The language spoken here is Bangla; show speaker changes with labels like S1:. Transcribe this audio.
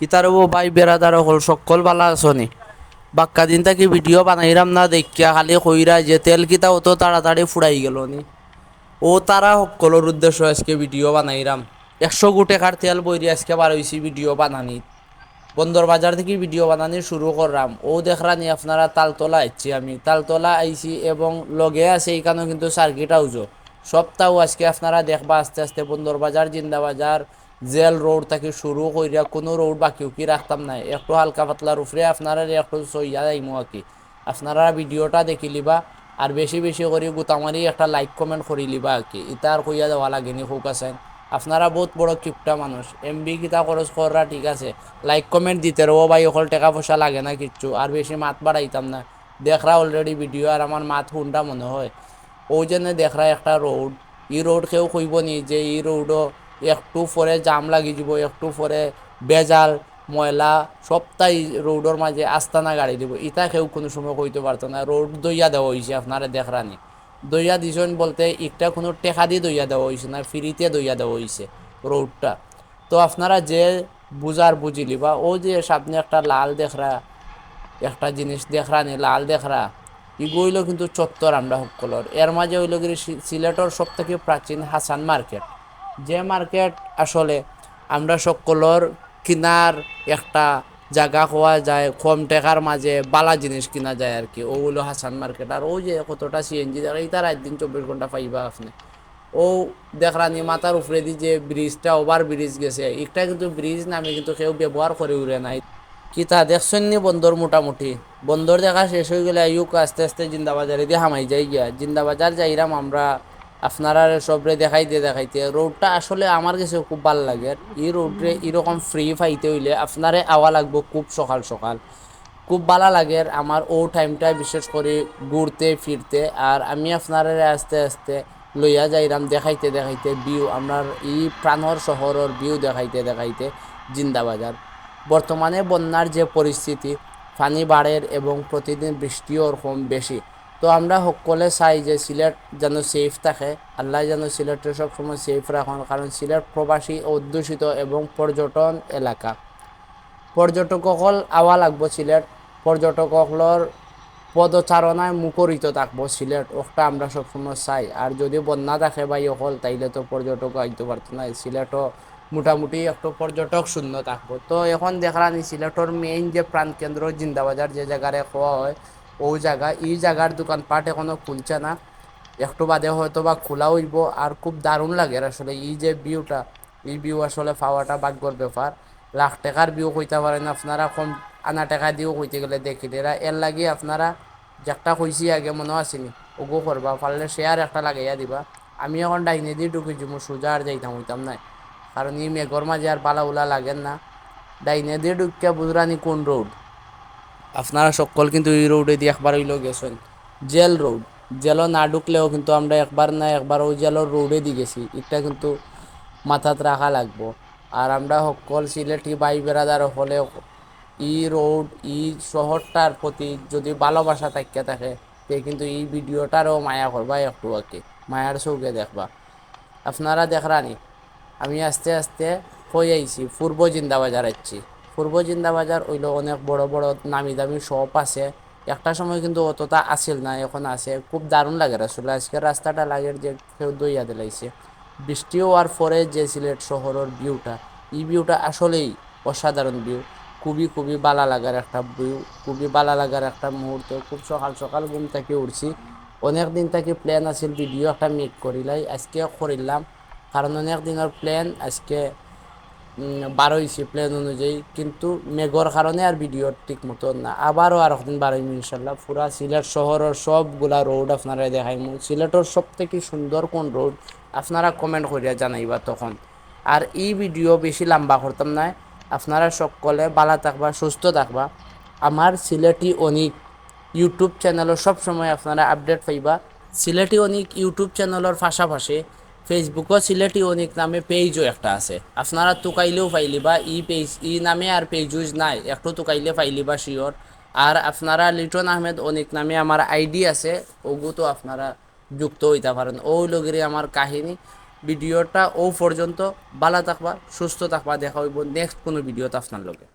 S1: কিতারও ভাই বেড়াদার হল, সকল বালা আছনি। বাক্কা দিন থাকি ভিডিও বানাইরাম না, দেখিয়া খালি কইরা যে তেল কিতা অত তাড়াতাড়ি ফুরাই গেল নি ও তারা সকলের উদ্দেশ্য আজকে ভিডিও বানাইরাম। একশো গো টাকার তেল বইরি আজকে বার হইছি ভিডিও বানানি। বন্দর বাজার থেকে ভিডিও বানানি শুরু করলাম ও দেখরানি আপনারা তালতলা আইছি আমি। তালতলা আইছি এবং লগে আছে এইখানেও কিন্তু সার্কিট হাউজও সপ্তাহ আজকে আপনারা দেখবা আস্তে আস্তে বন্দর বাজার, জিন্দা বাজার জেল রোড থেকে শুরু কইরা কোনো রোড বাকি কি রাখতাম না একটু হালকা পাতলার উপরে আপনারা একটু সইয়া যাইমু আর কি। আপনারা ভিডিওটা দেখি লিবা আর বেশি বেশি করে গোতামারি একটা লাইক কমেন্ট করি লিবা আর কি। ইটা আর কইয়া দেওয়া লাগেনি হোক আছেন। আপনারা বহুত বড় কিপটা মানুষ। এমবি কিতা খরচ করা ঠিক আছে। লাইক কমেন্ট দিতে রো ভাই, অকল টাকা পয়সা লাগে না কিচ্ছু। আর বেশি মাত বাড়াইতাম না। দেখরা অলরেডি ভিডিও আর আমার মাত শুনটা মনে হয়? ওই জন্য দেখরা একটা রোড ই রোড কেউ কইব নি যে ই রোডও একটু পরে জাম লাগি যাব একটু পরে বেজাল, ময়লা সবটাই রোডের মাঝে আস্তানা গাড়ি দিব। ইটা কেউ কোনো সময় কইতে পারতো না। রোড দইয়া দেওয়া হয়েছে আপনারা দেখরানি। দইয়া দিছেন বলতে একটা কোনো টেকা দিয়ে দইয়া দেওয়া হয়েছে না, ফ্রিতে দইয়া দেওয়া হয়েছে রোডটা। তো আপনারা যে বুঝার বুঝিলি বা ও যে সামনে একটা লাল দেখরা, একটা জিনিস দেখরা নি লাল দেখরা ইগুইলো কিন্তু চত্বর আমরা সকলর। এর মাঝে হইল গিয়ে সিলেটর সব থেকে প্রাচীন হাসান মার্কেট। যে মার্কেট আসলে আমরা সকলর কিনার একটা জায়গা হওয়া যায়, কম টাকার মাঝে বালা জিনিস কিনা যায় আর কি। ওগুলো হাসান মার্কেট। আর ওই যে কতটা সিএনজি দেখা এইটার একদিন চব্বিশ ঘণ্টা পাইবা আপনি। ও দেখরানি মাথার উপরে দিয়ে যে ব্রিজটা, ওভার ব্রিজ গেছে। একটা কিন্তু ব্রিজ নামে কিন্তু কেউ ব্যবহার করে উড়ে নাই। কিতা দেখছেন নি বন্দর মোটামুটি? বন্দর দেখা শেষ হয়ে গেলে আয়ুক আস্তে আস্তে জিন্দাবাজারে দিয়ে হামাই যাই গিয়া জিন্দাবাজার যাইরাম আমরা আপনারা সবরে দেখাইতে দেখাইতে রোডটা আসলে আমার কাছে খুব ভালো লাগে। এই রোডে এরকম ফ্রি পাইতে হইলে আপনারে আওয়া লাগবো খুব সকাল সকাল। খুব ভালো লাগে আমার ও টাইমটা বিশেষ করে ঘুরতে, ফিরতে আর আমি আপনারা আস্তে আস্তে লইয়া যাইরাম দেখাইতে দেখাইতে ভিউ আমার এই প্রাণর শহরের ভিউ দেখাইতে দেখাইতে জিন্দাবাজার। বর্তমানে বন্যার যে পরিস্থিতি, পানি বাড়ের এবং প্রতিদিন বৃষ্টিও ওরকম বেশি তো আমরা সকলে চাই যে সিলেট যেন সেফ থাকে, আল্লাহ যেন সিলেটে সবসময় সেফ রাখুন কারণ সিলেট প্রবাসী অধ্যুষিত এবং পর্যটন এলাকা। পর্যটকসকল আওয়া লাগবো সিলেট পর্যটকসকলের পদচারণায় মুখরিত থাকব সিলেট ওটা আমরা সবসময় চাই। আর যদি বন্যা থাকে বা অকল, তাইলে তো পর্যটক আইতে পারতো না সিলেটও মোটামুটি একটু পর্যটক শূন্য থাকব। তো এখন দেখলানি সিলেটর মেইন যে প্রাণকেন্দ্র জিন্দাবাজার যে জায়গায় খাওয়া হয় ওই জায়গা, এই জায়গার দোকানপাট এখনও খুলছে না। একটু বাদে হয়তো বা খোলা হইব, আর খুব দারুণ লাগে আসলে। এই যে ভিউটা এই ভিউ আসলে পাওয়াটা ভাগ্যর ব্যাপার। লাখ টাকার ভিউ কইতে পারেন আপনারা, কম আনা টাকা দিয়েও কইতে গেলে দেখিলে এরা, এর লাগে আপনারা যেটা কইছি আগে মনে আসেনি, ওগো করবা, পারলে শেয়ার একটা লাগাইয়া দিবা। আমি এখন ডাইনে দিয়ে ঢুকেছি মো সোজা আর যাইতাম, হইতাম না কারণ এই মেঘর মাঝে আর বালা উলা লাগেন না। ডাইনে দিয়ে ঢুকিয়া বুঝরানি কোন রোড আপনারা সকল কিন্তু এই রোডে দিয়ে একবার হইলেও গেছেন। জেল রোড জেলও না ঢুকলেও কিন্তু আমরা একবার না একবার ওই জেলের রোডে দিয়ে গেছি। এটা কিন্তু মাথাত রাখা লাগবো। আর আমরা সকল সিলেটি বাই বেড়াদার হলে ই রোড ই শহরটার প্রতি যদি ভালোবাসা থাকিয়া থাকে, তে কিন্তু এই ভিডিওটারও মায়া করবা একটু কি মায়ার চৌকে দেখবা। আপনারা দেখরানি? আমি আস্তে আস্তে হয়ে আইছি, পূর্ব জিন্দাবাজার আইছি। পূর্ব জিন্দাবাজার ওইল অনেক বড় বড় নামি দামি শপ আছে। একটা সময় কিন্তু অতটা আসিল না, এখন আছে। খুব দারুণ লাগে আসলে আজকের রাস্তাটা লাগে যে কেউ দইয়া দিলাইছে। বৃষ্টি হওয়ার পরে যে সিলেট শহরের ভিউটা এই ভিউটা আসলেই অসাধারণ ভিউ খুবই খুবই বালা লাগার একটা ভিউ খুবই বালা লাগার একটা মুহূর্ত। খুব সকাল সকাল ঘুম থেকে উঠছি। অনেক দিন থেকে প্ল্যান আছিল ভিডিও একটা মেক করিলাই। আজকে করিলাম। কারণ অনেক দিনের প্ল্যান আজকে বার হয়েছে প্ল্যান অনুযায়ী, কিন্তু মেঘর কারণে আর ভিডিও ঠিক মতো না। আবারও আর একদিন বার ইনশাল্লাহ পুরা সিলেট শহরের সবগুলা রোড আপনারা দেখাইম। সিলেটের সব থেকে সুন্দর কোন রোড আপনারা কমেন্ট করিয়া জানাইবা তখন। আর এই ভিডিও বেশি লম্বা করতাম না, আপনারা সকলে বালা থাকবা, সুস্থ থাকবা। আমার সিলেটি অনিক ইউটিউব চ্যানেলও সবসময় আপনারা আপডেট পাইবা। সিলেটি অনিক ইউটিউব চ্যানেলের পাশাপাশি ফেসবুকও সিলেটি অনেক নামে পেজও একটা আছে। আপনারা তুকাইলেও পাইলিবা ই পেজ ই নামে আর পেজুজ নাই। একটু তুকাইলে পাইলিবা শিওর আর আপনারা লিটন আহমেদ অনেক নামে আমার আইডি আছে ওগু তো আপনারা যুক্ত হইতে পারেন। ও লগেরে আমার কাহিনী। ভিডিওটা ও পর্যন্ত ভালো থাকবা, সুস্থ থাকবা, দেখা হইব নেক্সট কোনো ভিডিওতে আপনার লগে।